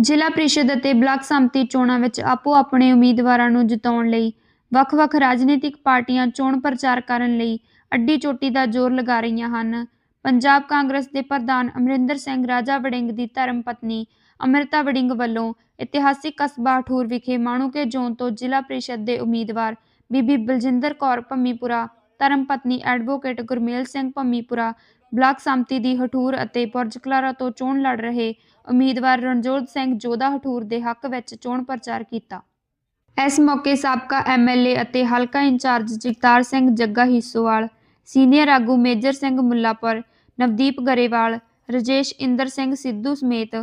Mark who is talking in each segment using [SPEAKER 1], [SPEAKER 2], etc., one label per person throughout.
[SPEAKER 1] ਜ਼ਿਲ੍ਹਾ ਪ੍ਰੀਸ਼ਦ ਅਤੇ ਬਲਾਕ ਸੰਮਤੀ ਚੋਣਾਂ ਵਿੱਚ ਆਪੋ ਆਪਣੇ ਉਮੀਦਵਾਰਾਂ ਨੂੰ ਜਿਤਾਉਣ ਲਈ ਵੱਖ-ਵੱਖ ਰਾਜਨੀਤਿਕ ਪਾਰਟੀਆਂ ਚੋਣ ਪ੍ਰਚਾਰ ਕਰਨ ਲਈ ਅੱਡੀ ਚੋਟੀ ਦਾ ਜ਼ੋਰ ਲਗਾ ਰਹੀਆਂ ਹਨ। ਪੰਜਾਬ ਕਾਂਗਰਸ ਦੇ ਪ੍ਰਧਾਨ ਅਮਰਿੰਦਰ ਸਿੰਘ ਰਾਜਾ ਵੜਿੰਗ ਦੀ ਧਰਮ ਪਤਨੀ ਅੰਮ੍ਰਿਤਾ ਵੜਿੰਗ ਵੱਲੋਂ ਇਤਿਹਾਸਿਕ ਕਸਬਾ ਠੂਰ ਵਿਖੇ ਮਾਣੂਕੇ ਜ਼ੋਨ ਤੋਂ ਜ਼ਿਲ੍ਹਾ ਪ੍ਰੀਸ਼ਦ ਦੇ ਉਮੀਦਵਾਰ ਬੀਬੀ ਬਲਜਿੰਦਰ ਕੌਰ ਭੰਮੀਪੁਰਾ, ਧਰਮ ਪਤਨੀ ਐਡਵੋਕੇਟ ਗੁਰਮੇਲ ਸਿੰਘ ਭੰਮੀਪੁਰਾ ਬਲਾਕ ਸੰਮਤੀ ਦੀ ਹਠੂਰ ਅਤੇ ਬੁਰਜ ਕਲਾਰਾ ਤੋਂ ਚੋਣ ਲੜ ਰਹੇ ਉਮੀਦਵਾਰ ਰਣਜੋਤ ਸਿੰਘ ਜੋਧਾ ਹਠੂਰ ਦੇ ਹੱਕ ਵਿੱਚ ਚੋਣ ਪ੍ਰਚਾਰ ਕੀਤਾ। ਇਸ ਮੌਕੇ ਸਾਬਕਾ ਐਮਐਲਏ ਅਤੇ ਹਲਕਾ ਇੰਚਾਰਜ ਜਗਤਾਰ ਸਿੰਘ ਜੱਗਾ ਹਿੱਸੋਵਾਲ, ਸੀਨੀਅਰ ਆਗੂ ਮੇਜਰ ਸਿੰਘ ਮੁੱਲਾਪੁਰ, ਨਵਦੀਪ ਗਰੇਵਾਲ, ਰਜੇਸ਼ ਇੰਦਰ ਸਿੰਘ ਸਿੱਧੂ ਸਮੇਤ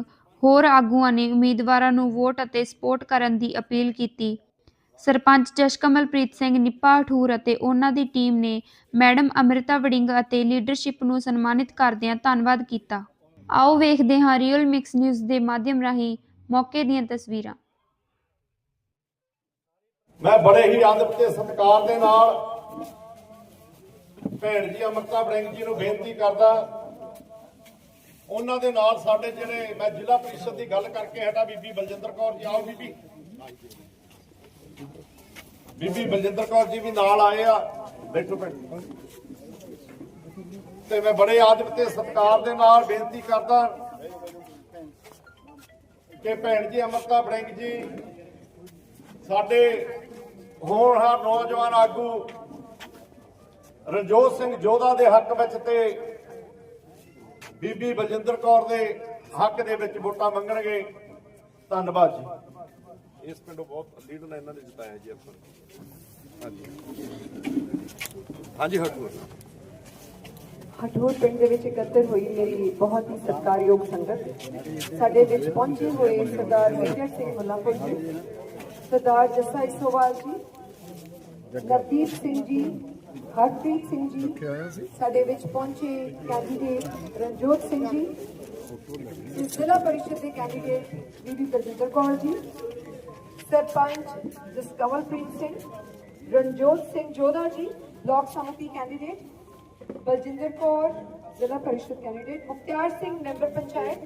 [SPEAKER 1] ਹੋਰ ਆਗੂਆਂ ਨੇ ਉਮੀਦਵਾਰਾਂ ਨੂੰ ਵੋਟ ਅਤੇ ਸਪੋਰਟ ਕਰਨ ਦੀ ਅਪੀਲ ਕੀਤੀ। ਸਰਪੰਚ ਜਸ਼ਕਮਲਪ੍ਰੀਤ ਸਿੰਘ, ਨਿੱਪਾ ਹਠੂਰ ਅਤੇ ਉਹਨਾਂ ਦੀ ਟੀਮ ਨੇ ਮੈਡਮ ਅਮ੍ਰਿਤਾ ਵੜਿੰਗ ਅਤੇ ਲੀਡਰਸ਼ਿਪ ਨੂੰ ਸਨਮਾਨਿਤ ਕਰਦਿਆਂ ਧੰਨਵਾਦ ਕੀਤਾ। ਆਓ ਵੇਖਦੇ ਹਾਂ ਰੀਅਲ ਮਿਕਸ ਨਿਊਜ਼ ਦੇ ਮਾਧਿਅਮ ਰਾਹੀਂ ਮੌਕੇ ਦੀਆਂ ਤਸਵੀਰਾਂ।
[SPEAKER 2] ਮੈਂ ਬੜੇ ਹੀ ਆਦਰ ਤੇ ਸਤਿਕਾਰ ਦੇ ਨਾਲ ਭੈਣ ਜੀ ਅਮਰਤਾ ਬੜਿੰਗ ਜੀ ਨੂੰ ਬੇਨਤੀ ਕਰਦਾ, ਉਹਨਾਂ ਦੇ ਨਾਲ ਸਾਡੇ ਜਿਹੜੇ ਮੈਂ ਜ਼ਿਲ੍ਹਾ ਪ੍ਰੀਸ਼ਦ ਦੀ ਗੱਲ ਕਰਕੇ ਹਟਾ, ਬੀਬੀ ਬਲਜਿੰਦਰ ਕੌਰ ਜੀ, ਆਓ ਬੀਬੀ। ਬੀਬੀ ਬਲਜਿੰਦਰ ਕੌਰ ਜੀ ਵੀ ਨਾਲ ਆਏ ਆ। ਬੈਠੋ ਭੈਣ ਤੇ ਮੈਂ ਬੜੇ ਆਦਰ ਤੇ ਸਤਿਕਾਰ ਦੇ ਨਾਲ ਬੇਨਤੀ ਕਰਦਾ ਕਿ ਭੈਣ ਜੀ, ਅਮਰਤਾ ਬੜਿੰਗ ਜੀ, ਸਾਡੇ ਹੋਣਹਾਰ ਨੌਜਵਾਨ ਆਗੂ ਰਣਜੋਤ ਸਿੰਘ ਜੋਧਾ ਦੇ ਹੱਕ ਵਿੱਚ ਤੇ ਬੀਬੀ ਬਲਜਿੰਦਰ ਕੌਰ ਦੇ ਹੱਕ ਦੇ ਵਿੱਚ ਵੋਟਾਂ ਮੰਗਣਗੇ। ਧੰਨਵਾਦ ਜੀ। ਇਸ ਪਿੰਡੋਂ ਬਹੁਤ ਲੀਡਰ ਨੇ ਇਹਨਾਂ ਨੇ ਜਿਤਾਇਆ ਜੀ ਆਪਾਂ ਹਾਂਜੀ ਹਾਂਜੀ ਹਟੂਰ
[SPEAKER 3] ਹਠੂਰ ਪਿੰਡ ਦੇ ਵਿੱਚ ਇਕੱਤਰ ਹੋਈ ਮੇਰੀ ਬਹੁਤ ਹੀ ਸਤਿਕਾਰਯੋਗ ਸੰਗਤ। ਸਾਡੇ ਵਿੱਚ ਪਹੁੰਚੇ ਹੋਏ ਸਰਦਾਰ ਮੇਜਰ ਸਿੰਘ ਮੁੱਲਾਪੁਰ ਜੀ, ਸਰਦਾਰ ਜੱਸਾ ਇਸੋਵਾਲ ਜੀ ਨਵਦੀਪ ਸਿੰਘ ਜੀ, ਹਰਪ੍ਰੀਤ ਸਿੰਘ ਜੀ, ਸਾਡੇ ਵਿੱਚ ਪਹੁੰਚੇ ਕੈਂਡੀਡੇਟ ਰਣਜੋਤ ਸਿੰਘ ਜੀ ਜ਼ਿਲ੍ਹਾ ਪਰਿਸ਼ਦ ਦੇ ਕੈਂਡੀਡੇਟ ਬੀਬੀ ਬਲਜਿੰਦਰ ਕੌਰ ਜੀ ਸਰਪੰਚ ਜਸਕਮਲਪ੍ਰੀਤ ਸਿੰਘ ਰਣਜੋਤ ਸਿੰਘ ਜੋਧਾ ਜੀ ਬਲਾਕ ਸਮਿਤੀ ਕੈਂਡੀਡੇਟ ਬਲਜਿੰਦਰ ਕੌਰ ਜ਼ਿਲ੍ਹਾ ਪਰਿਸ਼ਦ candidate Mukhtiar Singh member panchayat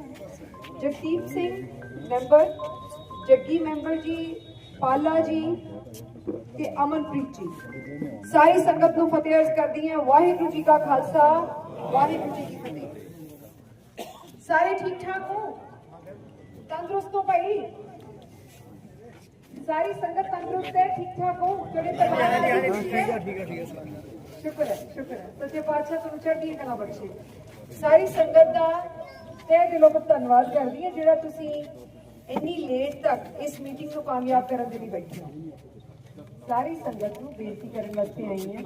[SPEAKER 3] Jagdeep Singh member Jaggi member ਜੀ ਪਾਲਾ ਜੀ ਤੇ ਅਮਨਪ੍ਰੀਤ ਜੀ ਸਾਰੀ ਸੰਗਤ ਨੂੰ ਫਤਿਹ ਅਰਜ਼ ਕਰਦੀ ਹਾਂ ਵਾਹਿਗੁਰੂ ਜੀ ਕਾ ਖਾਲਸਾ ਵਾਹਿਗੁਰੂ ਜੀ ਕੀ ਫਤਿਹ ਸਾਰੇ ਠੀਕ ਠਾਕ ਹੋ ਤੰਦਰੁਸਤ ਹੋ ਭਾਈ ਸਾਰੀ ਸੰਗਤ ਤੰਦਰੁਸਤ ਹੈ ਠੀਕ ਠਾਕ ਹੋ? ਜਿਹੜੇ ਪਰਿਵਾਰ ਦੇ ਵਿੱਚ ਠੀਕ ਹੈ? ਠੀਕ ਹੈ ਠੀਕ ਹੈ ਸ਼ੁਕਰ ਹੈ ਸ਼ੁਕਰ ਹੈ। ਸੱਚੇ ਪਾਤਸ਼ਾਹ ਤੁਹਾਨੂੰ ਚੜ੍ਹਦੀ ਕਲਾ ਬਖਸ਼ੇ। ਸਾਰੀ ਸੰਗਤ ਦਾ ਤਹਿ ਦਿਲੋਂ ਧੰਨਵਾਦ ਕਰਦੀ ਹਾਂ ਜਿਹੜਾ ਤੁਸੀਂ ਇੰਨੀ ਲੇਟ ਤੱਕ ਇਸ ਮੀਟਿੰਗ ਨੂੰ ਕਾਮਯਾਬ ਕਰਨ ਦੇ ਲਈ ਬੈਠੇ ਹੋ। ਸਾਰੀ ਸੰਗਤ ਨੂੰ ਬੇਨਤੀ ਕਰਨ ਵਾਸਤੇ ਆਈ ਹਾਂ।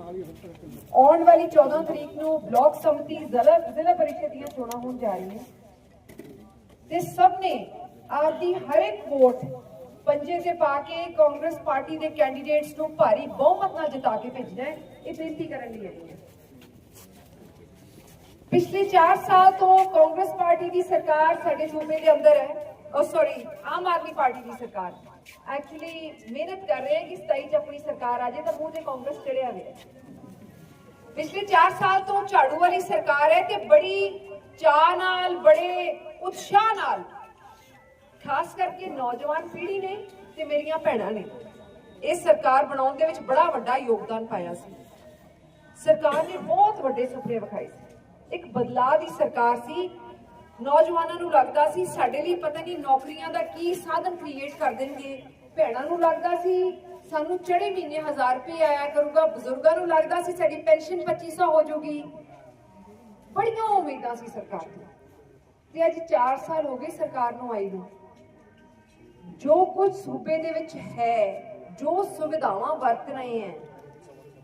[SPEAKER 3] ਆਉਣ ਵਾਲੀ 14 ਤਰੀਕ ਨੂੰ ਬਲਾਕ ਸੰਮਤੀ ਜ਼ਿਲ੍ਹਾ ਜ਼ਿਲ੍ਹਾ ਪਰਿਸ਼ਦ ਦੀਆਂ ਚੋਣਾਂ ਹੋਣ ਜਾ ਰਹੀਆਂ। ਤੇ ਸਭ ਨੇ ਆਪਦੀ ਹਰ ਇੱਕ ਵੋਟ ਪੰਜੇ ਤੇ ਪਾ ਕੇ ਕਾਂਗਰਸ ਪਾਰਟੀ ਦੇ ਕੈਂਡੀਡੇਟਸ ਨੂੰ ਭਾਰੀ ਬਹੁਮਤ ਨਾਲ ਜਿਤਾ ਕੇ ਭੇਜਣਾ ਹੈ। ਇਹ ਬੇਨਤੀ ਕਰਨ ਲਈ ਆਈ ਹਾਂ। ਪਿਛਲੇ 4 ਸਾਲ ਤੋਂ ਕਾਂਗਰਸ ਪਾਰਟੀ ਦੀ ਸਰਕਾਰ ਸਾਡੇ ਸੂਬੇ ਦੇ ਅੰਦਰ ਹੈ। ਉਹ ਸੌਰੀ ਆਮ ਆਦਮੀ ਪਾਰਟੀ ਦੀ ਸਰਕਾਰ। ਐਕਚੁਅਲੀ ਮਿਹਨਤ ਕਰ ਰਹੇ ਹੈ ਕਿ 27 ਚ ਆਪਣੀ ਸਰਕਾਰ ਆ ਜਾਏ ਤਾਂ ਮੂੰਹ ਤੇ ਕਾਂਗਰਸ ਚੜਿਆ ਹੋਇਆ ਪਿਛਲੇ 4 ਸਾਲ ਤੋਂ ਝਾੜੂ ਵਾਲੀ ਸਰਕਾਰ ਹੈ ਤੇ ਬੜੀ ਚਾਹ ਨਾਲ, ਬੜੇ ਉਤਸ਼ਾਹ ਨਾਲ ਖਾਸ ਕਰਕੇ ਨੌਜਵਾਨ ਪੀੜ੍ਹੀ ਨੇ ਤੇ ਮੇਰੀਆਂ ਭੈਣਾਂ ਨੇ। ਇਹ ਸਰਕਾਰ ਬਣਾਉਣ ਦੇ ਵਿੱਚ ਬੜਾ ਵੱਡਾ ਯੋਗਦਾਨ ਪਾਇਆ ਸੀ। ਸਰਕਾਰ ਨੇ ਬਹੁਤ ਵੱਡੇ ਸੁਪਨੇ ਵਿਖਾਏ ਸੀ। ਇੱਕ ਬਦਲਾਅ ਦੀ ਸਰਕਾਰ ਸੀ। ਨੌਜਵਾਨਾਂ ਨੂੰ ਲੱਗਦਾ ਸੀ ਸਾਡੇ ਲਈ ਪਤਾ ਨਹੀਂ ਨੌਕਰੀਆਂ ਦਾ ਕੀ ਸਾਧਨ ਕ੍ਰੀਏਟ ਕਰ ਦੇਣਗੇ। ਭੈਣਾਂ ਨੂੰ ਲੱਗਦਾ ਸੀ ਸਾਨੂੰ ਚੜੇ ਮਹੀਨੇ 1000 ਰੁਪਏ ਆਇਆ ਕਰੂਗਾ, ਬਜ਼ੁਰਗਾਂ ਨੂੰ ਲੱਗਦਾ ਸੀ ਸਾਡੀ ਪੈਨਸ਼ਨ 2500 ਹੋ ਜਾਊਗੀ ਬੜੀਆਂ ਉਮੀਦਾਂ ਸੀ ਸਰਕਾਰ ਦੀਆਂ। ਤੇ ਅੱਜ 4 ਸਾਲ ਹੋ ਗਏ ਸਰਕਾਰ ਨੂੰ ਆਈ ਨੂੰ। ਜੋ ਕੁਝ ਸੂਬੇ ਦੇ ਵਿੱਚ ਹੈ, ਜੋ ਸੁਵਿਧਾਵਾਂ ਵਰਤ ਰਹੇ ਹੈ,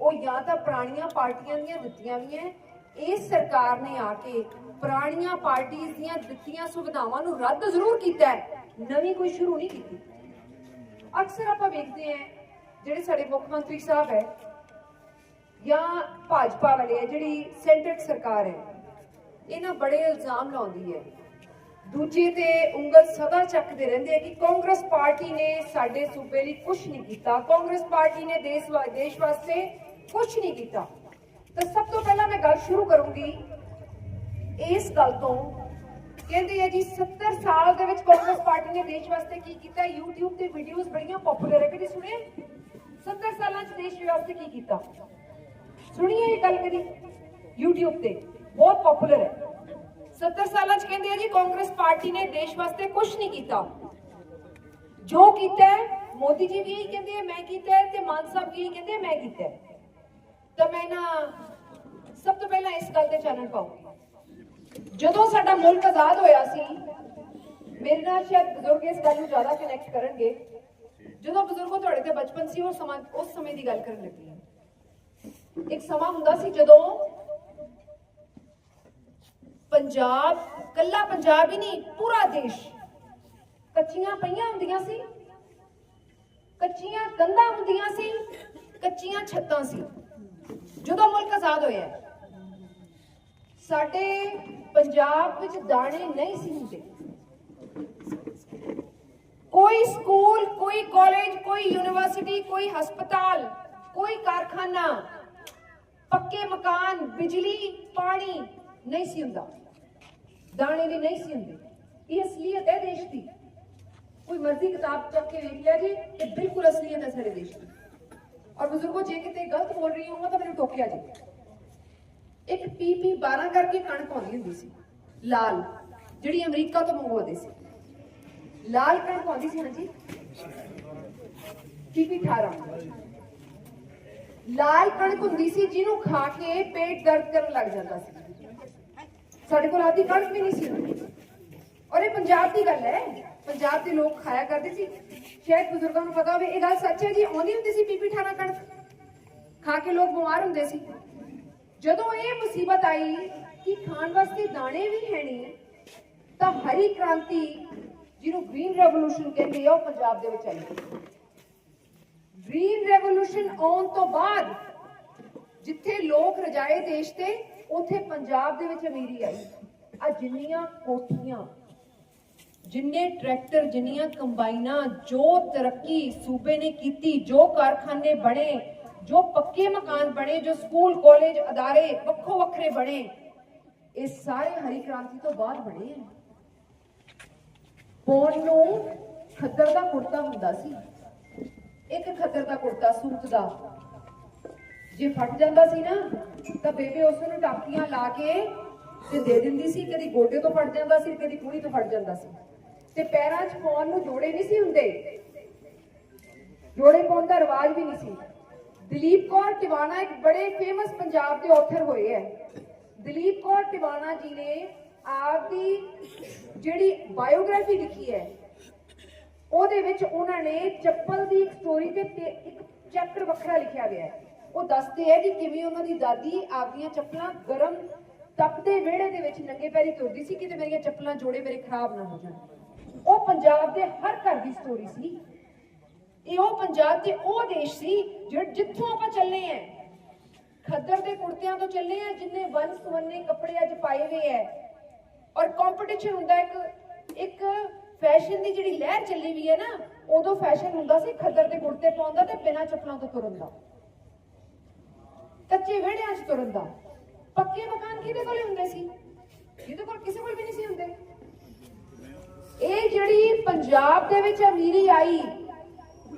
[SPEAKER 3] ਉਹ ਜਾਂ ਤਾਂ ਪੁਰਾਣੀਆਂ ਪਾਰਟੀਆਂ ਦੀਆਂ ਦਿੱਤੀਆਂ ਵੀ ਹੈ। ਇਸ ਸਰਕਾਰ ਨੇ ਆ ਕੇ ਪੁਰਾਣੀਆਂ ਪਾਰਟੀਆਂ ਦੀਆਂ ਦਿੱਤੀਆਂ ਸੁਵਿਧਾਵਾਂ ਨੂੰ ਰੱਦ ਜ਼ਰੂਰ ਕੀਤਾ ਹੈ। ਨਵੀਂ ਕੋਈ ਸ਼ੁਰੂ ਨਹੀਂ ਕੀਤੀ। ਅਕਸਰ ਆਪਾਂ ਵੇਖਦੇ ਹਾਂ, ਜਿਹੜੇ ਸਾਡੇ ਮੁੱਖ ਮੰਤਰੀ ਸਾਹਿਬ ਹੈ, ਜਾਂ ਭਾਜਪਾ ਵਾਲੇ ਹੈ, ਜਿਹੜੀ ਸੈਂਟਰ ਸਰਕਾਰ ਹੈ, ਇਹਨਾਂ ਬੜੇ ਇਲਜ਼ਾਮ ਲਾਉਂਦੀ ਹੈ। ਦੂਜੇ ਤੇ ਉਂਗਲ ਸਦਾ ਚੱਕਦੇ ਰਹਿੰਦੇ ਆ ਕਿ ਕਾਂਗਰਸ ਪਾਰਟੀ ਨੇ ਸਾਡੇ ਸੂਬੇ ਲਈ ਕੁਝ ਨਹੀਂ ਕੀਤਾ। ਕਾਂਗਰਸ ਪਾਰਟੀ ਨੇ ਦੇਸ਼ ਵਾ- ਦੇਸ਼ ਵਾਸਤੇ ਕੁਝ ਨਹੀਂ ਕੀਤਾ। ਤਾਂ ਸਭ ਤੋਂ ਪਹਿਲਾਂ ਮੈਂ ਗੱਲ ਸ਼ੁਰੂ ਕਰੂੰਗੀ। ਇਸ ਗੱਲ ਤੋਂ ਕਹਿੰਦੇ ਆ ਜੀ 70 ਸਾਲ ਦੇ ਵਿੱਚ ਕਾਂਗਰਸ ਪਾਰਟੀ ਨੇ ਦੇਸ਼ ਵਾਸਤੇ ਕੀ ਕੀਤਾ? YouTube ਤੇ ਵੀਡੀਓਜ਼ ਬੜੀਆਂ ਪਪੂਲਰ ਹੈ ਕਦੀ ਸੁਣੇ 70 ਸਾਲਾਂ ਚ ਦੇਸ਼ ਵਾਸਤੇ ਕੀ ਕੀਤਾ? ਸੁਣੀਏ ਇਹ ਗੱਲ ਕਦੀ। YouTube ਤੇ ਬਹੁਤ ਪਪੂਲਰ ਹੈ 70 ਸਾਲਾਂ ਚ ਕਹਿੰਦੇ ਆ ਜੀ ਕਾਂਗਰਸ ਪਾਰਟੀ ਨੇ ਦੇਸ਼ ਵਾਸਤੇ ਕੁਝ ਨਹੀਂ ਕੀਤਾ ਜੋ ਕੀਤਾ ਮੋਦੀ ਜੀ ਵੀ ਕਹਿੰਦੇ ਆ ਮੈਂ ਕੀਤਾ ਤੇ ਮਾਨ ਸਾਹਿਬ ਵੀ ਕਹਿੰਦੇ ਮੈਂ ਕੀਤਾ ਤਾਂ ਮੈਂ ਨਾ ਸਭ ਤੋਂ ਪਹਿਲਾਂ ਇਸ ਗੱਲ ਤੇ ਚਾਨਣ ਪਾਉਂਗੀ ਜਦੋਂ ਸਾਡਾ ਮੁਲਕ ਆਜ਼ਾਦ ਹੋਇਆ ਸੀ, ਮੇਰੇ ਨਾਲ ਸ਼ਾਇਦ ਬਜ਼ੁਰਗ ਇਸ ਗੱਲ ਨੂੰ ਜ਼ਿਆਦਾ ਕਨੈਕਟ ਕਰਨਗੇ। ਜਦੋਂ ਬਜ਼ੁਰਗੋ ਤੁਹਾਡੇ ਤੇ ਬਚਪਨ ਸੀ, ਉਹ ਸਮਾਂ, ਉਸ ਸਮੇਂ ਦੀ ਗੱਲ ਕਰਨ ਲੱਗੀ ਇੱਕ ਸਮਾਂ ਹੁੰਦਾ ਸੀ ਜਦੋਂ ਪੰਜਾਬ, ਕੱਲਾ ਪੰਜਾਬ ਹੀ ਨਹੀਂ, ਪੂਰਾ ਦੇਸ਼। ਕੱਚੀਆਂ ਪਈਆਂ ਹੁੰਦੀਆਂ ਸੀ। ਕੱਚੀਆਂ ਕੰਧਾਂ ਹੁੰਦੀਆਂ ਸੀ, ਕੱਚੀਆਂ ਛੱਤਾਂ ਸੀ। ਜਦੋਂ ਮੁਲਕ ਆਜ਼ਾਦ ਹੋਇਆ ਸਾਡੇ ਪੰਜਾਬ ਵਿੱਚ ਦਾਣੇ ਨਹੀਂ ਸੀ ਹੁੰਦੇ। ਕੋਈ ਸਕੂਲ, ਕੋਈ ਕਾਲਜ, ਕੋਈ ਯੂਨੀਵਰਸਿਟੀ, ਕੋਈ ਹਸਪਤਾਲ, ਕੋਈ ਕਾਰਖਾਨਾ, ਪੱਕੇ ਮਕਾਨ, ਬਿਜਲੀ, ਪਾਣੀ ਨਹੀਂ ਸੀ ਹੁੰਦਾ। ਦਾਣੇ ਦੀ ਨਹੀਂ ਸੀ ਹੁੰਦੀ। ਇਹ ਅਸਲੀਅਤ ਹੈ ਦੇਸ਼ ਦੀ। ਕੋਈ ਮਰਜ਼ੀ ਕਿਤਾਬ ਚੱਕ ਕੇ ਵੇਖ ਲਿਆ ਜੀ ਇਹ ਬਿਲਕੁਲ ਅਸਲੀਅਤ ਹੈ ਸਾਡੇ ਦੇਸ਼ ਦੀ। ਔਰ ਬਜ਼ੁਰਗੋ, ਜੇ ਕਿਤੇ ਗਲਤ ਬੋਲ ਰਹੀ ਹਾਂ ਤਾਂ ਮੈਨੂੰ ਟੋਕਿਆ ਜੀ। ਇੱਕ ਪੀਪੀ 12 ਕਰਕੇ ਕਣਕ ਆਉਂਦੀ ਹੁੰਦੀ ਸੀ। ਲਾਲ, ਜਿਹੜੀ ਅਮਰੀਕਾ ਤੋਂ ਮੰਗਵਾਉਂਦੇ ਸੀ। ਲਾਲ ਕਣਕ ਆਉਂਦੀ ਸੀ, ਹਾਂਜੀ? ਪੀਪੀ 18 ਲਾਲ ਕਣਕ ਹੁੰਦੀ ਸੀ ਜਿਹਨੂੰ ਖਾ ਕੇ ਪੇਟ ਦਰਦ ਕਰਨ ਲੱਗ ਜਾਂਦਾ ਸੀ। ਸਾਡੇ ਕੋਲ ਆਦੀ ਕਣਕ ਵੀ ਨਹੀਂ ਸੀ। ਔਰ ਇਹ ਪੰਜਾਬ ਦੀ ਗੱਲ ਹੈ। ਪੰਜਾਬ ਦੇ ਲੋਕ ਖਾਇਆ ਕਰਦੇ ਸੀ। ਸ਼ਾਇਦ ਬਜ਼ੁਰਗਾਂ ਨੂੰ ਪਤਾ ਹੋਵੇ, ਇਹ ਗੱਲ ਸੱਚ ਹੈ ਜੀ, ਆਉਂਦੀ ਹੁੰਦੀ ਸੀ ਪੀਪੀ 18 ਕਣਕ। ਖਾ ਕੇ ਲੋਕ ਬਿਮਾਰ ਹੁੰਦੇ ਸੀ। ਜਦੋਂ ਇਹ ਮੁਸੀਬਤ ਆਈ ਕਿ ਖਾਣ ਵਾਸਤੇ ਦਾਣੇ ਵੀ ਹੈ ਨਹੀਂ, ਤਾਂ ਹਰੀ ਕ੍ਰਾਂਤੀ ਜਿਹਨੂੰ ਗ੍ਰੀਨ ਰੈਵੋਲੂਸ਼ਨ ਕਹਿੰਦੇ ਆ, ਉਹ ਪੰਜਾਬ ਦੇ ਵਿੱਚ ਆਈ। ਗ੍ਰੀਨ ਰੈਵੋਲੂਸ਼ਨ ਆਉਣ ਤੋਂ ਬਾਅਦ ਜਿੱਥੇ ਲੋਕ ਰਜਾਏ ਦੇਸ਼ ਤੇ ਉੱਥੇ ਪੰਜਾਬ ਦੇ ਵਿੱਚ ਅਮੀਰੀ ਆਈ। ਆ ਜਿੰਨੀਆਂ ਕੋਠੀਆਂ, ਜਿੰਨੇ ਟਰੈਕਟਰ, ਜਿੰਨੀਆਂ ਕੰਬਾਈਨਾਂ, ਜੋ ਤਰੱਕੀ ਸੂਬੇ ਨੇ ਕੀਤੀ, ਜੋ ਕਾਰਖਾਨੇ ਬਣੇ, ਜੋ ਪੱਕੇ ਮਕਾਨ ਬਣੇ, ਜੋ ਸਕੂਲ, ਕਾਲਜ ਅਦਾਰੇ ਵੱਖੋ ਵੱਖਰੇ ਬਣੇ, ਇਹ ਸਾਰੇ ਹਰੀ ਕ੍ਰਾਂਤੀ ਤੋਂ ਬਾਅਦ ਬਣੇ ਆ। ਪੌਣ ਨੂੰ ਖੱਦਰ ਦਾ ਕੁੜਤਾ ਹੁੰਦਾ ਸੀ। ਇੱਕ ਖੱਦਰ ਦਾ ਕੁੜਤਾ ਸੂਤ ਦਾ। ਜੇ ਫਟ ਜਾਂਦਾ ਸੀ ਨਾ, ਤਾਂ ਬੇਬੇ ਉਸ ਨੂੰ ਟਾਕੀਆਂ ਲਾ ਕੇ ਤੇ ਦੇ ਦਿੰਦੀ ਸੀ, ਕਦੀ ਗੋਡੇ ਤੋਂ ਫਟ ਜਾਂਦਾ ਸੀ, ਕਦੀ ਕੂੜੀ ਤੋਂ ਫਟ ਜਾਂਦਾ ਸੀ। ਤੇ ਪੈਰਾਂ 'ਚ ਪਾਉਣ ਨੂੰ ਜੋੜੇ ਨਹੀਂ ਸੀ ਹੁੰਦੇ। ਜੋੜੇ ਪਾਉਣ ਦਾ ਰਿਵਾਜ ਵੀ ਨਹੀਂ ਸੀ। ਦਲੀਪ ਕੌਰ ਟਿਵਾਣਾ ਇੱਕ ਬੜੇ ਫੇਮਸ ਪੰਜਾਬ ਦੇ ਆਥਰ ਹੋਏ ਹੈ। ਦਲੀਪ ਕੌਰ ਟਿਵਾਣਾ ਜੀ ਨੇ ਆਪ ਦੀ ਜਿਹੜੀ ਬਾਇਓਗ੍ਰਾਫੀ ਲਿਖੀ ਹੈ, ਉਹਦੇ ਵਿੱਚ ਉਹਨਾਂ ਨੇ ਚੱਪਲ ਦੀ ਇੱਕ ਸਟੋਰੀ ਤੇ ਤੇ ਇੱਕ ਚੈਪਟਰ ਵੱਖਰਾ ਲਿਖਿਆ ਗਿਆ ਹੈ। ਉਹ ਦੱਸਦੇ ਹੈ ਕਿ ਕਿਵੇਂ ਉਹਨਾਂ ਦੀ ਦਾਦੀ ਆਪਦੀਆਂ ਚੱਪਲਾਂ ਗਰਮ ਤਪਦੇ ਵਿਹੜੇ ਦੇ ਵਿੱਚ ਨੰਗੇ ਪੈਰੀ ਤੁਰਦੀ ਸੀ ਕਿਤੇ ਮੇਰੀਆਂ ਚੱਪਲਾਂ ਜੋੜੇ ਮੇਰੇ ਖਰਾਬ ਨਾ ਹੋ ਜਾਣ। ਉਹ ਪੰਜਾਬ ਦੇ ਹਰ ਘਰ ਦੀ ਸਟੋਰੀ ਸੀ। ਇਹ ਉਹ ਪੰਜਾਬ ਤੇ ਉਹ ਦੇਸ਼ ਸੀ ਜਿੱਥੋਂ ਆਪਾਂ ਚੱਲੇ ਆਂ। ਖੱਦਰ ਦੇ ਕੁੜਤਿਆਂ ਤੋਂ ਚੱਲੇ ਆ, ਜਿੰਨੇ ਵੰਨ ਸਵੰਨੇ ਕੱਪੜੇ ਅੱਜ ਪਾਏ ਹੋਏ ਐ ਔਰ ਕੰਪੀਟੀਸ਼ਨ ਹੁੰਦਾ ਇੱਕ ਇੱਕ ਫੈਸ਼ਨ ਦੀ ਜਿਹੜੀ ਲਹਿਰ ਚੱਲੀ ਵੀ ਹੈ ਨਾ, ਉਦੋਂ ਫੈਸ਼ਨ ਹੁੰਦਾ ਸੀ ਖੱਦਰ ਦੇ ਕੁੜਤੇ ਪਾਉਂਦਾ ਤੇ ਬਿਨਾਂ ਚੱਪਲਾਂ ਤੋਂ ਤੁਰਨ ਦਾ। ਕੱਚੇ ਵਿਹੜਿਆਂ 'ਚ ਤੁਰਨ ਦਾ। ਪੱਕੇ ਮਕਾਨ ਕਿਹਦੇ ਕੋਲੇ ਹੁੰਦੇ ਸੀ? ਜਿਹਦੇ ਕੋਲ ਕਿਸੇ ਕੋਲ ਵੀ ਨਹੀਂ ਸੀ ਹੁੰਦੇ। ਇਹ ਜਿਹੜੀ ਪੰਜਾਬ ਦੇ ਵਿੱਚ ਅਮੀਰੀ ਆਈ,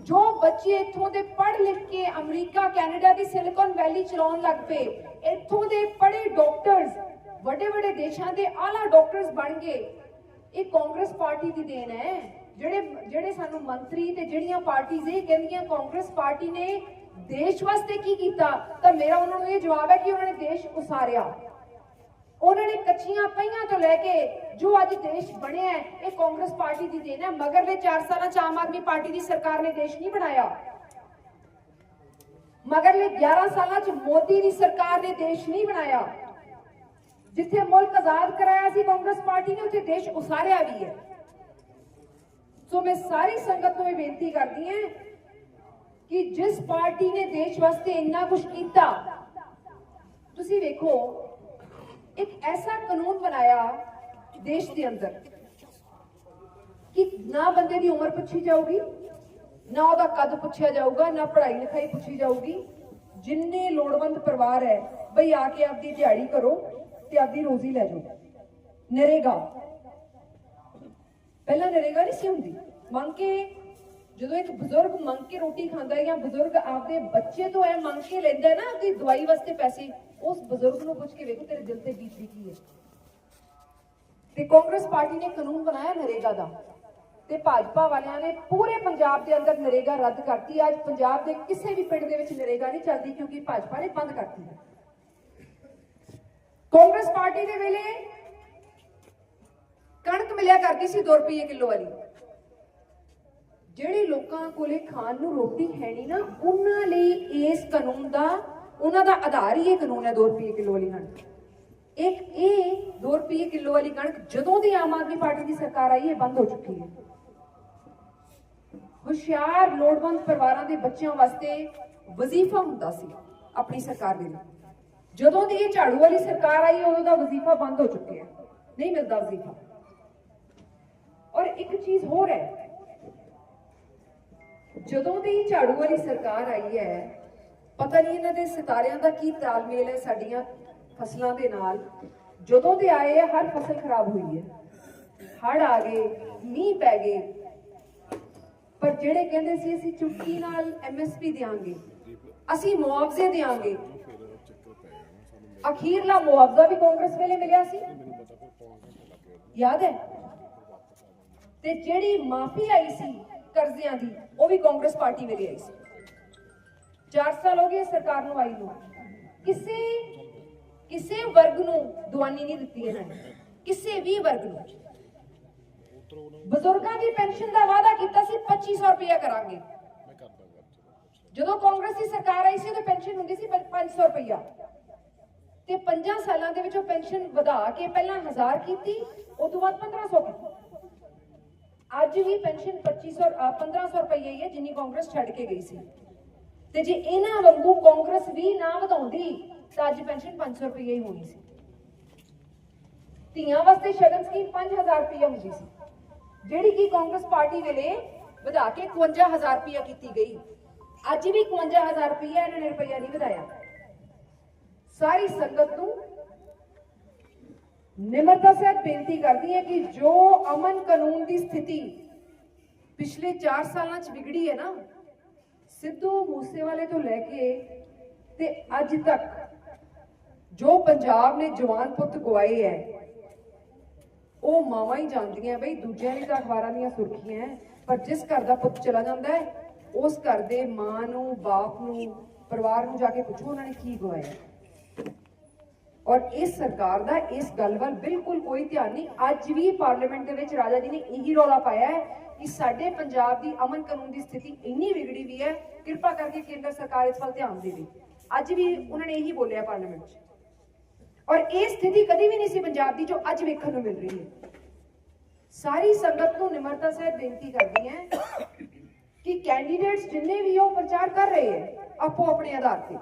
[SPEAKER 3] ਜੋ ਬੱਚੇ ਇੱਥੋਂ ਦੇ ਪੜ੍ਹ ਲਿਖ ਕੇ ਅਮਰੀਕਾ, ਕੈਨੇਡਾ ਦੀ ਸਿਲਿਕਨ ਵੈਲੀ ਚਲਾਉਣ ਲੱਗ ਪਏ, ਇੱਥੋਂ ਦੇ ਪੜ੍ਹੇ ਡਾਕਟਰਸ ਵੱਡੇ ਵੱਡੇ ਦੇਸ਼ਾਂ ਦੇ ਆਲਾ ਡਾਕਟਰਸ ਬਣ ਗਏ। ਇਹ ਕਾਂਗਰਸ ਪਾਰਟੀ ਦੀ ਦੇਣ ਹੈ। ਜਿਹੜੇ ਜਿਹੜੇ ਸਾਨੂੰ ਮੰਤਰੀ ਤੇ ਜਿਹੜੀਆਂ ਪਾਰਟੀਆਂ ਇਹ ਕਹਿੰਦੀਆਂ ਕਾਂਗਰਸ ਪਾਰਟੀ ਨੇ ਦੇਸ਼ ਵਾਸਤੇ ਕੀ ਕੀਤਾ? ਤਾਂ ਮੇਰਾ ਉਹਨਾਂ ਨੂੰ ਇਹ ਜਵਾਬ ਹੈ ਕਿ ਉਹਨਾਂ ਨੇ ਦੇਸ਼ ਉਸਾਰਿਆ। ਉਹਨਾਂ ਨੇ ਕੱਚੀਆਂ ਪਈਆਂ ਤੋਂ ਲੈ ਕੇ ਜੋ ਅੱਜ ਦੇਸ਼ ਬਣਿਆ ਇਹ ਕਾਂਗਰਸ ਪਾਰਟੀ ਦੀ ਦੇਣ ਹੈ। ਮਗਰਲੇ 4 ਸਾਲਾਂ ਚ ਆਮ ਆਦਮੀ ਪਾਰਟੀ ਦੀ ਸਰਕਾਰ ਨੇ ਦੇਸ਼ ਨਹੀਂ ਬਣਾਇਆ। ਮਗਰਲੇ 11 ਸਾਲਾਂ ਚ ਮੋਦੀ ਦੀ ਸਰਕਾਰ ਨੇ ਦੇਸ਼ ਨਹੀਂ ਬਣਾਇਆ। ਜਿੱਥੇ ਮੁਲਕ ਆਜ਼ਾਦ ਕਰਾਇਆ ਸੀ ਕਾਂਗਰਸ ਪਾਰਟੀ ਨੇ, ਉੱਥੇ ਦੇਸ਼ ਉਸਾਰਿਆ ਵੀ ਹੈ। ਸੋ ਮੈਂ ਸਾਰੀ ਸੰਗਤ ਨੂੰ ਇਹ ਬੇਨਤੀ ਕਰਦੀ ਹਾਂ ਕਿ ਜਿਸ ਪਾਰਟੀ ਨੇ ਦੇਸ਼ ਵਾਸਤੇ ਇੰਨਾ ਕੁਝ ਕੀਤਾ, ਤੁਸੀਂ ਵੇਖੋ, ਇੱਕ ਐਸਾ ਕਾਨੂੰਨ ਬਣਾਇਆ ਦੇਸ਼ ਦੇ ਅੰਦਰ ਕਿ ਨਾ ਬੰਦੇ ਦੀ ਉਮਰ ਪੁੱਛੀ ਜਾਊਗੀ, ਨਾ ਉਹਦਾ ਕੱਦ ਪੁੱਛਿਆ ਜਾਊਗਾ, ਨਾ ਪੜ੍ਹਾਈ ਲਿਖਾਈ ਪੁੱਛੀ ਜਾਊਗੀ। ਜਿੰਨੇ ਲੋੜਵੰਦ ਪਰਿਵਾਰ ਹੈ, ਬਈ ਆ ਕੇ ਆਪਦੀ ਦਿਹਾੜੀ ਕਰੋ ਤੇ ਆਪਦੀ ਰੋਜ਼ੀ ਲੈ ਜਾਓ। ਨਰੇਗਾ। ਪਹਿਲਾਂ ਨਰੇਗਾ ਨਹੀਂ ਸੀ ਹੁੰਦੀ। ਮੰਗ ਕੇ ਜਦੋਂ ਇੱਕ ਬਜ਼ੁਰਗ ਮੰਗ ਕੇ ਰੋਟੀ ਖਾਂਦਾ ਹੈ ਜਾਂ ਬਜ਼ੁਰਗ ਆਪਦੇ ਬੱਚੇ ਤੋਂ ਇਹ ਮੰਗ ਕੇ ਲੈਂਦਾ ਨਾ ਆਪਦੀ ਦਵਾਈ ਵਾਸਤੇ ਪੈਸੇ, ਉਸ ਬਜ਼ੁਰਗ ਨੂੰ ਪੁੱਛ ਕੇ ਵੇਖੋ ਤੇਰੇ ਦਿਲ ਤੇ ਬੀਤਦੀ ਕੀ ਹੈ। ਤੇ ਕਾਂਗਰਸ ਪਾਰਟੀ ਨੇ ਕਾਨੂੰਨ ਬਣਾਇਆ ਨਰੇਗਾ ਦਾ ਤੇ ਭਾਜਪਾ ਵਾਲਿਆਂ ਨੇ ਪੂਰੇ ਪੰਜਾਬ ਦੇ ਅੰਦਰ ਨਰੇਗਾ ਰੱਦ ਕਰਤੀ। ਅੱਜ ਪੰਜਾਬ ਦੇ ਕਿਸੇ ਵੀ ਪਿੰਡ ਦੇ ਵਿੱਚ ਨਰੇਗਾ ਨਹੀਂ ਚੱਲਦੀ ਕਿਉਂਕਿ ਭਾਜਪਾ ਨੇ ਬੰਦ ਕਰਤੀ ਕਾਂਗਰਸ ਪਾਰਟੀ ਦੇ ਵੇਲੇ ਕਣਕ ਮਿਲਿਆ ਕਰਦੀ ਸੀ 2 ਰੁਪਏ ਕਿਲੋ ਵਾਲੀ। ਜਿਹੜੇ ਲੋਕਾਂ ਕੋਲੇ ਖਾਣ ਨੂੰ ਰੋਟੀ ਹੈ ਨਹੀਂ ਨਾ, ਉਹਨਾਂ ਲਈ ਇਸ ਕਾਨੂੰਨ ਦਾ, ਉਹਨਾਂ ਦਾ ਆਧਾਰ ਹੀ ਇਹ ਕਾਨੂੰਨ ਹੈ 2 ਰੁਪਏ ਕਿਲੋ ਵਾਲੀ ਕਣਕ। ਇੱਕ ਇਹ 2 ਰੁਪਏ ਕਿਲੋ ਵਾਲੀ ਕਣਕ ਜਦੋਂ ਦੀ ਆਮ ਆਦਮੀ ਪਾਰਟੀ ਦੀ ਸਰਕਾਰ ਆਈ ਹੈ, ਬੰਦ ਹੋ ਚੁੱਕੀ ਹੈ। ਹੁਸ਼ਿਆਰ, ਲੋੜਵੰਦ ਪਰਿਵਾਰਾਂ ਦੇ ਬੱਚਿਆਂ ਵਾਸਤੇ ਵਜ਼ੀਫਾ ਹੁੰਦਾ ਸੀ ਆਪਣੀ ਸਰਕਾਰ ਦੇ ਲਈ। ਜਦੋਂ ਦੀ ਇਹ ਝਾੜੂ ਵਾਲੀ ਸਰਕਾਰ ਆਈ, ਉਦੋਂ ਦਾ ਵਜ਼ੀਫਾ ਬੰਦ ਹੋ ਚੁੱਕਿਆ ਨਹੀਂ ਮਿਲਦਾ ਵਜ਼ੀਫਾ। ਔਰ ਇੱਕ ਚੀਜ਼ ਹੋਰ ਹੈ ਜਦੋਂ ਦੀ ਝਾੜੂ ਵਾਲੀ ਸਰਕਾਰ ਆਈ ਹੈ, ਪਤਾ ਨਹੀਂ ਇਹਨਾਂ ਦੇ ਸਿਤਾਰਿਆਂ ਦਾ ਕੀ ਤਾਲਮੇਲ ਹੈ ਸਾਡੀਆਂ ਫਸਲਾਂ ਦੇ ਨਾਲ। ਜਦੋਂ ਦੇ ਆਏ ਹੈ ਹਰ ਫਸਲ ਖਰਾਬ ਹੋਈ ਹੈ। ਹੜ ਆ ਗਏ, ਮੀਂਹ ਪੈ ਗਏ। ਪਰ ਜਿਹੜੇ ਕਹਿੰਦੇ ਸੀ, ਅਸੀਂ ਚੁਟਕੀ ਨਾਲ ਐਮਐਸਪੀ ਦੇਾਂਗੇ ਅਸੀਂ ਮੁਆਵਜ਼ੇ ਦੇਾਂਗੇ ਅਖੀਰਲਾ ਮੁਆਵਜ਼ਾ ਵੀ ਕਾਂਗਰਸ ਵੇਲੇ ਮਿਲਿਆ ਸੀ। ਯਾਦ ਹੈ? ਤੇ ਜਿਹੜੀ ਮਾਫੀ ਆਈ ਸੀ ਕਰਜ਼ਿਆਂ ਦੀ, ਉਹ ਵੀ ਕਾਂਗਰਸ ਪਾਰਟੀ ਵੇਲੇ ਆਈ ਸੀ। 4 ਸਾਲ ਹੋ ਗਏ ਸਰਕਾਰ ਨੂੰ ਆਈ ਨੂੰ। ਕਿਸੇ ਕਿਸੇ ਵਰਗ ਨੂੰ ਦੁਆਨੀ ਨਹੀਂ ਦਿੱਤੀ ਇਹਨਾਂ ਨੇ। ਕਿਸੇ ਵੀ ਵਰਗ ਨੂੰ। ਬਜ਼ੁਰਗਾਂ ਦੀ ਪੈਨਸ਼ਨ ਦਾ ਵਾਅਦਾ ਕੀਤਾ ਸੀ 2500 ਰੁਪਇਆ ਕਰਾਂਗੇ। ਜਦੋਂ ਕਾਂਗਰਸ ਦੀ ਸਰਕਾਰ ਆਈ ਸੀ, ਉਦੋਂ ਪੈਨਸ਼ਨ ਹੁੰਦੀ ਸੀ 500 ਰੁਪਇਆ। ਤੇ 5 ਸਾਲਾਂ ਦੇ ਵਿੱਚ ਉਹ ਪੈਨਸ਼ਨ ਵਧਾ ਕੇ ਪਹਿਲਾਂ 1000 ਕੀਤੀ ਉਸ ਤੋਂ ਬਾਅਦ 1500 ਕੀਤੀ। ਅੱਜ ਵੀ ਪੈਨਸ਼ਨ 2500 1500 ਰੁਪਏ ਹੀ ਹੈ ਜਿੰਨੀ ਕਾਂਗਰਸ ਛੱਡ ਕੇ ਗਈ ਸੀ। ਤੇ ਜੇ ਇਹਨਾਂ ਵਾਂਗੂ ਕਾਂਗਰਸ ਵੀ ਨਾ ਵਧਾਉਂਦੀ, ਤਾਂ ਅੱਜ ਪੈਨਸ਼ਨ 500 ਰੁਪਏ ਹੀ ਹੋਣੀ ਸੀ। ਧੀਆਂ ਵਾਸਤੇ ਸ਼ਗਨ ਸਕੀਮ 5000 ਰੁਪਏ ਹੁੰਦੀ ਸੀ। ਜਿਹੜੀ ਕਿ ਕਾਂਗਰਸ ਪਾਰਟੀ ਵੇਲੇ ਵਧਾ ਕੇ 51000 ਰੁਪਏ ਕੀਤੀ ਗਈ। ਅੱਜ ਵੀ 51000 ਰੁਪਏ ਇਹਨਾਂ ਨੇ ਰੁਪਇਆ ਨਹੀਂ ਵਧਾਇਆ। ਸਾਰੀ ਸੰਗਤ ਨੂੰ ਨਿਮਰਤਾ ਸਹਿਤ ਬੇਨਤੀ ਕਰਦੀ ਹੈ ਕਿ ਜੋ ਅਮਨ ਕਾਨੂੰਨ ਦੀ ਸਥਿਤੀ ਪਿਛਲੇ 4 ਸਾਲਾਂ 'ਚ ਵਿਗੜੀ ਹੈ ਨਾ, ਸਿੱਧੂ ਮੂਸੇਵਾਲੇ ਤੋਂ ਲੈ ਕੇ ਤੇ ਅੱਜ ਤੱਕ ਜੋ ਪੰਜਾਬ ਨੇ ਜਵਾਨ ਪੁੱਤ ਗਵਾਏ ਹੈ, ਉਹ ਮਾਵਾਂ ਹੀ ਜਾਣਦੀਆਂ ਬਈ, ਦੂਜਿਆਂ ਦੀ ਤਾਂ ਅਖਬਾਰਾਂ ਦੀਆਂ ਸੁਰਖੀਆਂ ਹੈ, ਪਰ ਜਿਸ ਘਰ ਦਾ ਪੁੱਤ ਚਲਾ ਜਾਂਦਾ ਹੈ, ਉਸ ਘਰ ਦੇ ਮਾਂ ਨੂੰ, ਬਾਪ ਨੂੰ, ਪਰਿਵਾਰ ਨੂੰ ਜਾ ਕੇ ਪੁੱਛੋ ਉਹਨਾਂ ਨੇ ਕੀ ਗਵਾਇਆ। ਔਰ ਇਸ ਸਰਕਾਰ ਦਾ ਇਸ ਗੱਲ ਵੱਲ ਬਿਲਕੁਲ ਕੋਈ ਧਿਆਨ ਨਹੀਂ। ਅੱਜ ਵੀ ਪਾਰਲੀਮੈਂਟ ਦੇ ਵਿੱਚ ਰਾਜਾ ਜੀ ਨੇ ਇਹੀ ਰੌਲਾ ਪਾਇਆ ਹੈ ਕਿ ਸਾਡੇ ਪੰਜਾਬ ਦੀ ਅਮਨ ਕਾਨੂੰਨ ਦੀ ਸਥਿਤੀ ਇੰਨੀ ਵਿਗੜੀ ਵੀ ਹੈ, ਕਿਰਪਾ ਕਰਕੇ ਕੇਂਦਰ ਸਰਕਾਰ ਇਸ ਵੱਲ ਧਿਆਨ ਦੇਵੇ। ਅੱਜ ਵੀ ਉਹਨਾਂ ਨੇ ਇਹੀ ਬੋਲਿਆ ਪਾਰਲੀਮੈਂਟ 'ਚ। ਔਰ ਇਹ ਸਥਿਤੀ ਕਦੀ ਵੀ ਨਹੀਂ ਸੀ ਪੰਜਾਬ ਦੀ ਜੋ ਅੱਜ ਵੇਖਣ ਨੂੰ ਮਿਲ ਰਹੀ ਹੈ। ਸਾਰੀ ਸੰਗਤ ਨੂੰ ਨਿਮਰਤਾ ਸਹਿਤ ਬੇਨਤੀ ਕਰਦੀ ਹੈ ਕਿ ਕੈਂਡੀਡੇਟਸ ਜਿੰਨੇ ਵੀ ਉਹ ਪ੍ਰਚਾਰ ਕਰ ਰਹੇ ਹੈ ਆਪੋ ਆਪਣੇ ਆਧਾਰ ਤੇ।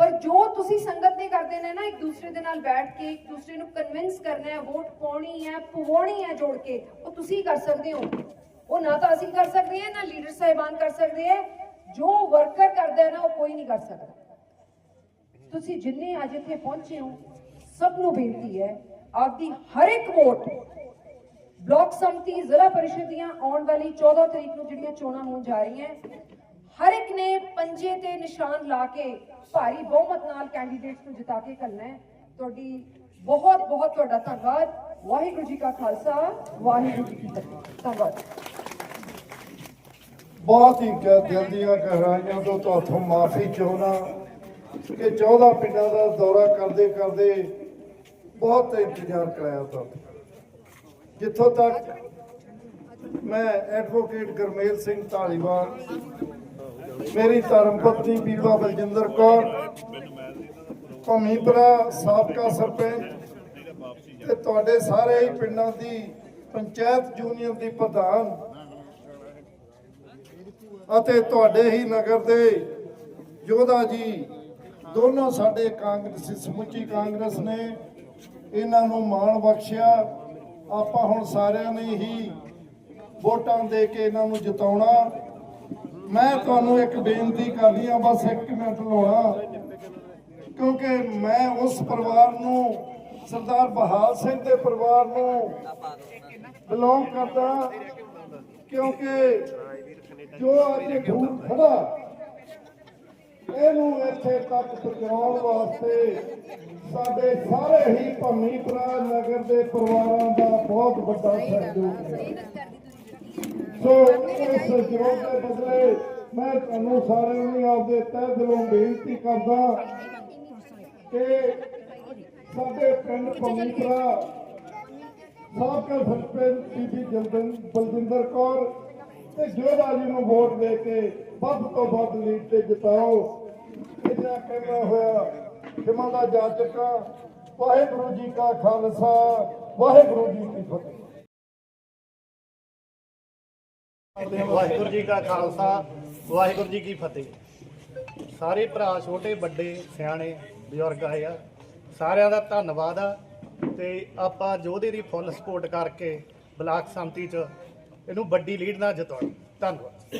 [SPEAKER 3] ਪਰ ਜੋ ਤੁਸੀਂ ਸੰਗਤ ਨੇ ਕਰਦੇ ਨੇ ਨਾ, ਇੱਕ ਦੂਸਰੇ ਦੇ ਨਾਲ ਬੈਠ ਕੇ, ਇੱਕ ਦੂਸਰੇ ਨੂੰ ਕਨਵਿੰਸ ਕਰਨਾ ਹੈ ਵੋਟ ਪਾਉਣੀ ਹੈ, ਪਵਾਉਣੀ ਹੈ ਜੋੜ ਕੇ, ਉਹ ਤੁਸੀਂ ਕਰ ਸਕਦੇ ਹੋ। ਉਹ ਨਾ ਤਾਂ ਅਸੀਂ ਕਰ ਸਕਦੇ ਹਾਂ, ਨਾ ਲੀਡਰ ਸਾਹਿਬਾਨ ਕਰ ਸਕਦੇ ਹੈ। ਜੋ ਵਰਕਰ ਕਰਦਾ ਹੈ ਨਾ, ਉਹ ਕੋਈ ਨਹੀਂ ਕਰ ਸਕਦਾ। ਤੁਸੀਂ ਜਿੰਨੇ ਅੱਜ ਇੱਥੇ ਪਹੁੰਚੇ ਹੋ, ਸਭ ਨੂੰ ਬੇਨਤੀ ਹੈ, ਆਪਦੀ ਹਰ ਇੱਕ ਵੋਟ ਬਲਾਕ ਸੰਮਤੀ ਜ਼ਿਲ੍ਹਾ ਪਰਿਸ਼ਦ ਦੀਆਂ ਆਉਣ ਵਾਲੀ 14 ਤਰੀਕ ਨੂੰ ਜਿਹੜੀਆਂ ਚੋਣਾਂ ਹੋਣ ਜਾ ਰਹੀਆਂ ਹਰ ਇੱਕ ਨੇ ਪੰਜੇ ਤੇ ਨਿਸ਼ਾਨ ਲਾ ਕੇ ਭਾਰੀ ਬਹੁਮਤ ਨਾਲ ਕੈਂਡੀਡੇਟਸ ਨੂੰ ਜਿਤਾ ਕੇ ਕਰਨਾ ਹੈ। ਤੁਹਾਡੀ ਬਹੁਤ ਬਹੁਤ ਤੁਹਾਡਾ ਧੰਨਵਾਦ। ਵਾਹਿਗੁਰੂ ਜੀ ਕਾ ਖਾਲਸਾ, ਵਾਹਿਗੁਰੂ ਜੀ ਕੀ ਫਤਿਹ। ਧੰਨਵਾਦ।
[SPEAKER 4] ਬਹੁਤ ਹੀ ਦਿਲ ਦੀਆਂ ਗਹਿਰਾਈਆਂ ਤੋਂ ਤੁਹਾਥੋਂ ਮਾਫੀ ਚਾਹੁੰਦਾ ਕਿ 14 ਪਿੰਡਾਂ ਦਾ ਦੌਰਾ ਕਰਦੇ ਕਰਦੇ ਬਹੁਤ ਇੰਤਜ਼ਾਰ ਕਰਾਇਆ ਤੁਹਾਨੂੰ ਜਿੱਥੋਂ ਤੱਕ ਮੈਂ ਐਡਵੋਕੇਟ ਗਰਮੇਲ ਸਿੰਘ ਢਾਲੀਵਾਲ ਮੇਰੀ ਧਰਮ ਪਤਨੀ ਬੀਬਾ ਬਲਜਿੰਦਰ ਕੌਰ ਭਮੀਪੁਰਾ ਸਾਬਕਾ ਸਰਪੰਚ ਤੇ ਤੁਹਾਡੇ ਸਾਰੇ ਹੀ ਪਿੰਡਾਂ ਦੀ ਪੰਚਾਇਤ ਯੂਨੀਅਨ ਦੀ ਪ੍ਰਧਾਨ ਅਤੇ ਤੁਹਾਡੇ ਹੀ ਨਗਰ ਦੇ ਯੋਧਾ ਜੀ, ਦੋਨੋਂ ਸਾਡੇ ਕਾਂਗਰਸੀ, ਸਮੁੱਚੀ ਕਾਂਗਰਸ ਨੇ ਇਹਨਾਂ ਨੂੰ ਮਾਣ ਬਖਸ਼ਿਆ। ਆਪਾਂ ਹੁਣ ਸਾਰਿਆਂ ਨੇ ਹੀ ਵੋਟਾਂ ਦੇ ਕੇ ਇਹਨਾਂ ਨੂੰ ਜਿਤਾਉਣਾ। ਮੈਂ ਤੁਹਾਨੂੰ ਇੱਕ ਬੇਨਤੀ ਕਰਦੀ ਹਾਂ, ਬਸ 1 ਮਿੰਟ ਲਾਉਣਾ ਕਿਉਂਕਿ ਮੈਂ ਉਸ ਪਰਿਵਾਰ ਨੂੰ, ਸਰਦਾਰ ਬਹਾਲ ਸਿੰਘ ਦੇ ਪਰਿਵਾਰ ਨੂੰ ਬਿਲੋਂਗ ਕਰਦਾ, ਕਿਉਂਕਿ ਜੋ ਅੱਜ ਦੂਰ ਖੜਾ ਇਹਨੂੰ ਇੱਥੇ ਤੱਕ ਪਹੁੰਚਾਉਣ ਵਾਸਤੇ ਸਾਡੇ ਸਾਰੇ ਹੀ ਭੰਮੀ ਭਰਾ ਨਗਰ ਦੇ ਪਰਿਵਾਰਾਂ ਦਾ ਬਹੁਤ ਵੱਡਾ ਸਹਿਯੋਗ ਹੈ। ਸੋ ਇਸ ਸਹਿਯੋਗ ਦੇ ਬਦਲੇ ਮੈਂ ਤੁਹਾਨੂੰ ਸਾਰਿਆਂ ਨੂੰ ਆਪਦੇ ਤਹਿ ਦਿਲੋਂ ਬੇਨਤੀ ਕਰਦਾ ਕਿ ਸਾਡੇ ਪਿੰਡ ਭੰਮੀਪੁਰਾ ਸਾਬਕਾ ਸਰਪੰਚ ਬੀਬੀ ਜਲਦਨ ਬਲਜਿੰਦਰ ਕੌਰ ਤੇ ਜੋਧਾ ਜੀ ਨੂੰ ਵੋਟ ਦੇ ਕੇ ਵੱਧ ਤੋਂ ਵੱਧ ਲੀਡ ਤੇ ਜਿਤਾਓ। ਇਹਨਾਂ ਕਹਿੰਦਾ ਹੋਇਆ ਸਿਮਾ ਦਾ ਜਾਚਕਾ ਵਾਹਿਗੁਰੂ ਜੀ ਕਾ ਖਾਲਸਾ, ਵਾਹਿਗੁਰੂ ਜੀ ਕੀ ਫਤਿਹ।
[SPEAKER 5] ਵਾਹਿਗੁਰੂ ਜੀ ਕਾ ਖਾਲਸਾ, ਵਾਹਿਗੁਰੂ ਜੀ ਕੀ ਫਤਿਹ। ਸਾਰੇ ਭਰਾ ਛੋਟੇ, ਵੱਡੇ, ਸਿਆਣੇ, ਬਜ਼ੁਰਗ ਆਏ ਆ। ਸਾਰਿਆਂ ਦਾ ਧੰਨਵਾਦ ਆ। ਤੇ ਆਪਾਂ ਜੋਧੇ ਦੀ ਫੁੱਲ ਸਪੋਰਟ ਕਰਕੇ ਬਲਾਕ ਸੰਮਤੀ ਚ ਇਹਨੂੰ ਵੱਡੀ ਲੀਡ ਨਾਲ ਜਿਤਾਉਣਾ। ਧੰਨਵਾਦ।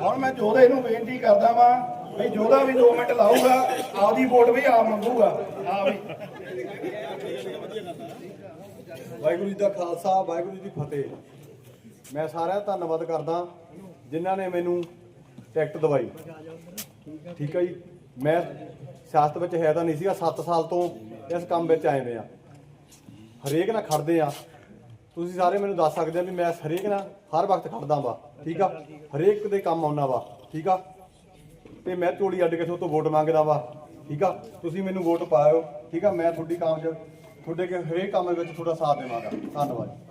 [SPEAKER 2] ਹੁਣ ਮੈਂ ਜੋਧੇ ਨੂੰ ਬੇਨਤੀ ਕਰਦਾ ਵਾਂ ਵੀ ਜੋਧਾ ਵੀ 2 ਮਿੰਟ ਲਾਊਗਾ ਆਪਦੀ ਵੋਟ ਵੀ ਆਪ ਮੰਗੂਗਾ। ਆ ਵੀ।
[SPEAKER 6] ਵਾਹਿਗੁਰੂ ਜੀ ਦਾ ਖਾਲਸਾ ਵਾਹਿਗੁਰੂ ਜੀ ਦੀ ਫਤਿਹ। ਮੈਂ ਸਾਰਿਆਂ ਦਾ ਧੰਨਵਾਦ ਕਰਦਾ ਜਿਨ੍ਹਾਂ ਨੇ ਮੈਨੂੰ ਟਿਕਟ ਦਵਾਈ। ਠੀਕ ਹੈ ਜੀ? ਮੈਂ ਸਿਆਸਤ ਵਿੱਚ ਹੈ ਤਾਂ ਨਹੀਂ ਸੀਗਾ 7 ਸਾਲ ਤੋਂ ਇਸ ਕੰਮ ਵਿੱਚ ਆਏ ਹੋਏ ਆ। ਹਰੇਕ ਨਾਲ ਖੜਦੇ ਆ। ਤੁਸੀਂ ਸਾਰੇ ਮੈਨੂੰ ਦੱਸ ਸਕਦੇ ਆ ਵੀ ਮੈਂ ਹਰੇਕ ਨਾਲ ਹਰ ਵਕਤ ਖੜਦਾ ਵਾ ਠੀਕ ਆ? ਹਰੇਕ ਦੇ ਕੰਮ ਆਉਣਾ ਵਾ ਠੀਕ ਆ? ਤੇ ਮੈਂ ਝੋਲੀ ਅੱਡ ਕੇ ਤੁਹਾਡੇ ਤੋਂ ਵੋਟ ਮੰਗਦਾ ਵਾ, ਠੀਕ ਆ? ਤੁਸੀਂ ਮੈਨੂੰ ਵੋਟ ਪਾਇਓ, ਠੀਕ ਆ? ਮੈਂ ਤੁਹਾਡੀ ਕਾਮਯਾਬ, ਤੁਹਾਡੇ ਕੇ ਹਰੇਕ ਕੰਮ ਵਿੱਚ ਤੁਹਾਡਾ ਸਾਥ ਦੇਵਾਂਗਾ। ਧੰਨਵਾਦ।